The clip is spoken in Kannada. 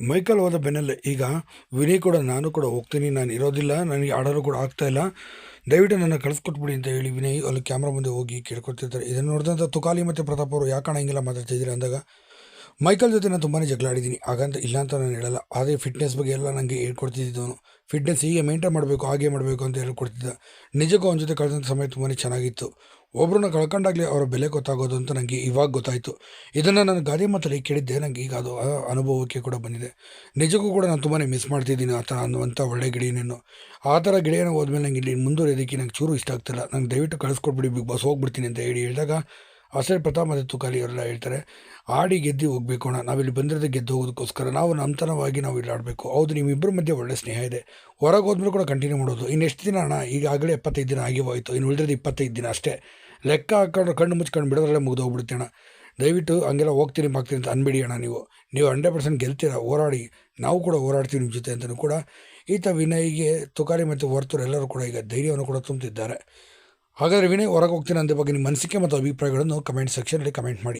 ಮೈಕಲ್ ಹೋದ ಬೆನ್ನಲ್ಲೇ, ಈಗ ವಿನಯ್ ಕೂಡ ನಾನು ಕೂಡ ಹೋಗ್ತೀನಿ, ನಾನು ಇರೋದಿಲ್ಲ, ನನಗೆ ಆಡಲು ಕೂಡ ಆಗ್ತಾ ಇಲ್ಲ. ದಯವಿಟ್ಟು ನನ್ನ ಕಳಿಸ್ಕೊಟ್ಬಿಡಿ ಅಂತ ಹೇಳಿ ವಿನಯ್ ಅಲ್ಲಿ ಕ್ಯಾಮ್ರಾ ಮುಂದೆ ಹೋಗಿ ಕೇಳ್ಕೊತಿರ್ತಾರೆ. ಇದನ್ನು ನೋಡಿದಂಥ ತುಕಾಲಿ ಮತ್ತು ಪ್ರತಾಪ್ ಅವರು ಯಾಕಣ ಹಿಂಗೆಲ್ಲ ಮಾತಾಡ್ತಿದ್ದೀರಿ ಅಂದಾಗ ಮೈಕಲ್ ಜೊತೆ ನಾನು ತುಂಬಾ ಜಗಳ ಆಡಿದ್ದೀನಿ. ಹಾಗಂತ ಇಲ್ಲ ಅಂತ ನಾನು ಹೇಳಲ್ಲ. ಆದರೆ ಫಿಟ್ನೆಸ್ ಬಗ್ಗೆ ಎಲ್ಲ ನನಗೆ ಹೇಳ್ಕೊಡ್ತಿದ್ದವನು ಫಿಟ್ನೆಸ್ ಹೀಗೆ ಮೇಂಟೈನ್ ಮಾಡಬೇಕು, ಹಾಗೆ ಮಾಡಬೇಕು ಅಂತ ಹೇಳ್ಕೊಡ್ತಿದ್ದ ನಿಜಕ್ಕೂ ಅವನ ಜೊತೆ ಕಳೆದಂಥ ಸಮಯ ತುಂಬಾ ಚೆನ್ನಾಗಿತ್ತು. ಒಬ್ಬರನ್ನ ಕಳ್ಕೊಂಡಾಗಲೇ ಅವರ ಬೆಲೆ ಗೊತ್ತಾಗೋದು ಅಂತ ನನಗೆ ಇವಾಗ ಗೊತ್ತಾಯಿತು. ಇದನ್ನು ನಾನು ಗಾದೆ ಮಾತಲ್ಲಿ ಕೇಳಿದ್ದೆ. ನನಗೆ ಈಗ ಅದು ಅನುಭವಕ್ಕೆ ಕೂಡ ಬಂದಿದೆ. ನಿಜಕ್ಕೂ ಕೂಡ ನಾನು ತುಂಬಾ ಮಿಸ್ ಮಾಡ್ತಿದ್ದೀನಿ ಆ ಥರ ಅನ್ನುವಂಥ ಒಳ್ಳೆ ನಾನು ಆ ಥರ ಗಿಡಿಯನ್ನು ಹೋದ್ಮೇಲೆ ನನಗೆ ಇಲ್ಲಿ ಮುಂದುವರೆಯೋದಕ್ಕೆ ನಂಗೆ ಚೂರು ಇಷ್ಟ ಆಗ್ತಿಲ್ಲ. ನಂಗೆ ದಯವಿಟ್ಟು ಕಳಿಸ್ಕೊಟ್ಬಿಡಿ ಬಿಗ್ ಬಾಸ್ ಹೋಗ್ಬಿಡ್ತೀನಿ ಅಂತ ಹೇಳಿ ಹೇಳಿದಾಗ ಅಸಲ್ ಪ್ರತಾಪ್ ಮತ್ತು ತುಕಾಲಿ ಅವರೆಲ್ಲ ಹೇಳ್ತಾರೆ, ಆಡಿ ಗೆದ್ದು ಹೋಗಬೇಕು ಅಣ್ಣ. ನಾವಿಲ್ಲಿ ಬಂದಿರೋದೇ ಗೆದ್ದು ಹೋಗೋದಕ್ಕೋಸ್ಕರ ನಾವು ನಮ್ಮತನವಾಗಿ ನಾವು ಇಲ್ಲಿ ಆಡಬೇಕು. ಹೌದು, ನಿಮ್ಮಿಬ್ಬರ ಮಧ್ಯೆ ಒಳ್ಳೆ ಸ್ನೇಹ ಇದೆ. ಹೊರಗೆ ಹೋದ್ಮೇಲೆ ಕೂಡ ಕಂಟಿನ್ಯೂ ಮಾಡೋದು. ಇನ್ನೆಷ್ಟು ದಿನ ಅಣ್ಣ? ಈಗಾಗಲೇ ಎಪ್ಪತ್ತೈದು ದಿನ ಆಗಿ ಹೋಯಿತು. ಇನ್ನು ಉಳಿದಿರೋದು ಇಪ್ಪತ್ತೈದು ದಿನ ಅಷ್ಟೇ. ಲೆಕ್ಕ ಹಾಕೊಂಡು ಕಣ್ಣು ಮುಚ್ಕೊಂಡು ಬಿಡೋದ್ರಲ್ಲೇ ಮುಗಿದು ಹೋಗ್ಬಿಡುತ್ತೆ ಅಣ್ಣ. ದಯವಿಟ್ಟು ಹಂಗೆಲ್ಲ ಹೋಗ್ತೀನಿ ಮಾಡ್ತೀನಿ ಅಂತ ಅನ್ಬೇಡಿ ಅಣ್ಣ ನೀವು. ನೀವು ಹಂಡ್ರೆಡ್ ಪರ್ಸೆಂಟ್ ಗೆಲ್ತೀರ? ಹೋರಾಡಿ. ನಾವು ಕೂಡ ಹೋರಾಡ್ತೀವಿ ನಿಮ್ಮ ಜೊತೆ ಅಂತಲೂ ಕೂಡ. ಈತ ವಿನಯ್ಗೆ ತುಕಾರಿ ಮತ್ತು ವರ್ತೂರು ಎಲ್ಲರೂ ಕೂಡ ಈಗ ಧೈರ್ಯವನ್ನು ಕೂಡ ತುಂಬುತ್ತಿದ್ದಾರೆ ಹಾಗಾದರೆ ವಿನಯ್ ಹೊರಗೆ ಹೋಗ್ತೀನಿ ಅಂದ ಬಗ್ಗೆ ನಿಮ್ಮ ಅನಿಸಿಕೆ ಮತ್ತು ಅಭಿಪ್ರಾಯಗಳನ್ನು ಕಮೆಂಟ್ ಸೆಕ್ಷನಲ್ಲಿ ಕಮೆಂಟ್ ಮಾಡಿ.